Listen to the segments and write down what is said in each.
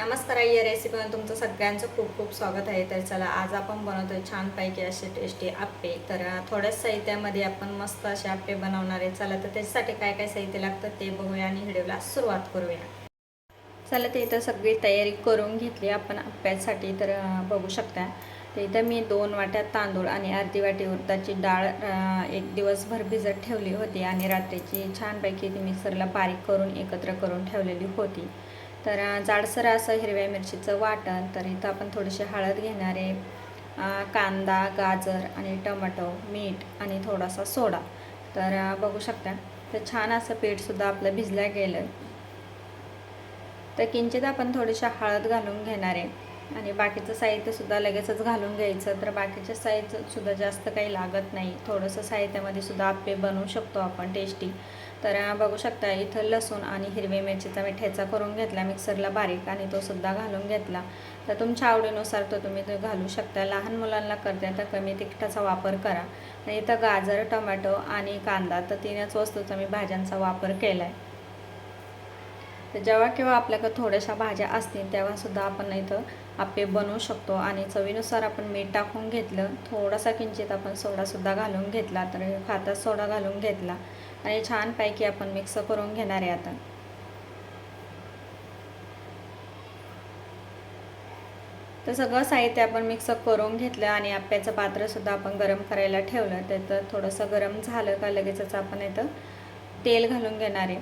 नमस्कार या रेसिपीमध्ये तुमचं सगळ्यांचं खूप खूप स्वागत आहे. तर चला आज आपण बनवतोय छानपैकी असे टेस्टी आप्पे. तर थोड्याच साहित्यामध्ये आपण मस्त असे आप्पे बनवणार आहे. चला तर त्याच्यासाठी काय काय साहित्य लागतं ते बघूया आणि व्हिडिओला सुरुवात करूया. चला ते इथं सगळी तयारी करून घेतली आपण आप्प्यासाठी. तर बघू शकता तर इथं मी दोन वाट्या तांदूळ आणि अर्धी वाटी उडदाची डाळ एक दिवसभर भिजत ठेवली होती आणि रात्रीची छानपैकी ती मिक्सरला बारीक करून एकत्र करून ठेवलेली होती. तर जाडसर असं हिरव्या मिरचीचं वाटण तर इथं आपण थोडीशी हळद घेणारे आहे. कांदा गाजर आणि टमाटो मीठ आणि थोडासा सोडा. तर बघू शकता तर छान असं पीठसुद्धा आपलं भिजलं गेलं. तर किंचित आपण थोडीशी हळद घालून घेणार आहे. आणि बाकीचं साहित्यसुद्धा लगेचच घालून घ्यायचं. तर बाकीचे साहित्यसुद्धा जास्त काही लागत नाही. थोडंसं साहित्यामध्ये सुद्धा आप्पे बनवू शकतो आपण टेस्टी. तर बघू शकता इथं लसूण आणि हिरवी मिरचीचा मी ठेचा करून घेतला मिक्सरला बारीक आणि तो सुद्धा घालून घेतला. तर तुमच्या आवडीनुसार तो तुम्ही तो घालू शकता. लहान मुलांना करते तर कमी तिखटाचा वापर करा. आणि इथं गाजर टोमॅटो आणि कांदा तर तीनच वस्तूचा मी भाज्यांचा वापर केला आहे तर जेव्हा केव्हा आपल्याकडे थोड्याशा भाज्या असतील तेव्हासुद्धा आपण इथं आप्पे बनवू शकतो. आणि चवीनुसार आपण मीठ टाकून घेतलं थोडासा किंचित आपण सोडासुद्धा घालून घेतला तर खातात सोडा घालून घेतला. आणि छानपैकी आपण मिक्स करून घेणार आहे आता. तर सगळं साहित्य आपण मिक्स करून घेतलं आणि आप्याचं पात्रसुद्धा आपण गरम करायला ठेवलं. त्याचं थोडंसं गरम झालं का लगेचच आपण इथं तेल घालून घेणार आहे.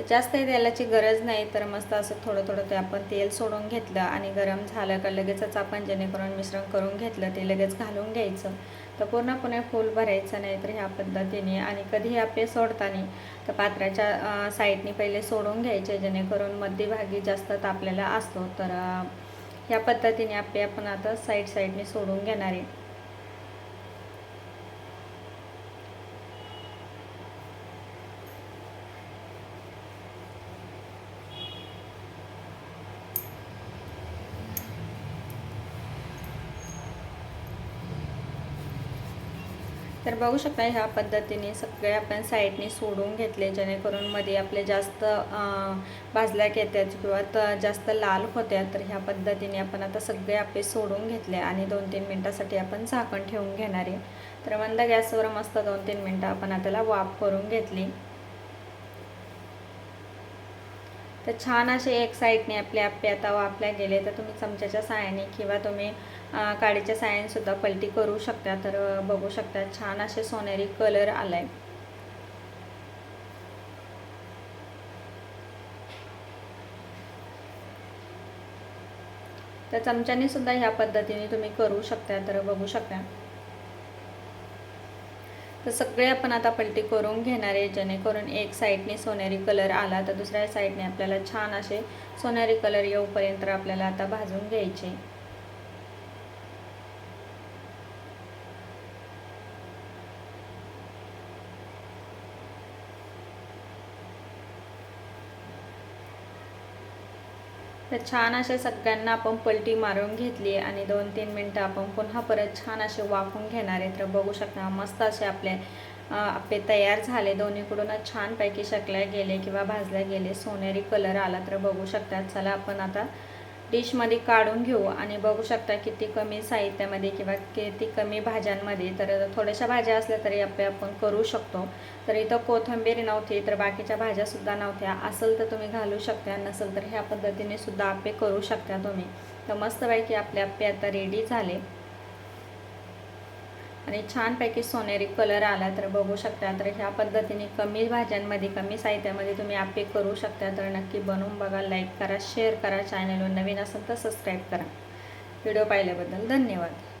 तर जास्त तेलाची गरज नाही तर मस्त असं थोडं थोडं ते आपण तेल सोडून घेतलं आणि गरम झालं का लगेचच आपण जेणेकरून मिश्रण करून घेतलं ते लगेच घालून घ्यायचं. तर पूर्णपणे फुल भरायचं नाही तर ह्या पद्धतीने आणि कधीही आपले सोडताना तर पात्राच्या साईडने पहिले सोडून घ्यायचे जेणेकरून मध्यभागी जास्त तापलेला असतो. तर ह्या पद्धतीने आपले आपण आता साईड साईडने सोडून घेणार. आहे तर बघू शकता ह्या पद्धतीने सगळे आपण साईडने सोडून घेतले जेणेकरून मध्ये आपले जास्त भाजल्या येतात किंवा त जास्त लाल होत्या तर ह्या पद्धतीने आपण आता सगळे आपले सोडून घेतले आणि दोन तीन मिनटासाठी आपण झाकण ठेवून घेणार. आहे तर मंद गॅसवर मस्त दोन तीन मिनटं आपण आता त्याला वाफ करून घेतली. तर छान असे एक साईडने आपले आप्पे आता हो वाफल्या गेले. तर तुम्ही चमच्याच्या साहाय्याने किंवा तुम्ही काडीच्या साहाय्याने सुद्धा पलटी करू शकता. तर बघू शकता छान असे सोनेरी कलर आलाय. तर चमच्याने सुद्धा ह्या पद्धतीने तुम्ही करू शकता. तर बघू शकता. तर सगळे आपण आता पलटी करून घेणार आहे जेणेकरून एक साईडने सोनेरी कलर आला तर दुसऱ्या साईडने आपल्याला छान असे सोनेरी कलर येऊपर्यंत आपल्याला आता भाजून घ्यायचे. तर छान असे सगळ्यांना आपण पलटी मारून घेतली आणि दोन तीन मिनटं आपण पुन्हा परत छान असे वाफून घेणार आहे. तर बघू शकता मस्त असे आपले आपले तयार झाले. दोन्हीकडूनच छानपैकी शकल्या गेले किंवा भाजल्या गेले. सोनेरी कलर आला तर बघू शकतात. चला आपण आता डिशमध्ये काढून घेऊ आणि बघू शकता किती कमी साहित्यामध्ये किंवा किती कमी भाज्यांमध्ये तर थोड्याशा भाज्या असल्या तरी आपले आपण करू शकतो. तर इथं कोथंबीर नव्हती तर बाकीच्या भाज्यासुद्धा नव्हत्या. असेल तर तुम्ही घालू शकता नसेल तर ह्या पद्धतीने सुद्धा आप्पे करू शकता तुम्ही. तर मस्तपैकी आपले आप्पे आता रेडी झाले. आणि छानपैकी सोनेरी कलर आला तर बघू शकता. तर ह्या पद्धतीने कमी भाज्यांमध्ये कमी साहित्यामध्ये तुम्ही आपे करू शकता. तर नक्की बनवून बघा लाईक करा शेअर करा चॅनलवर नवीन असेल तर सबस्क्राईब करा. व्हिडिओ पाहिल्याबद्दल धन्यवाद.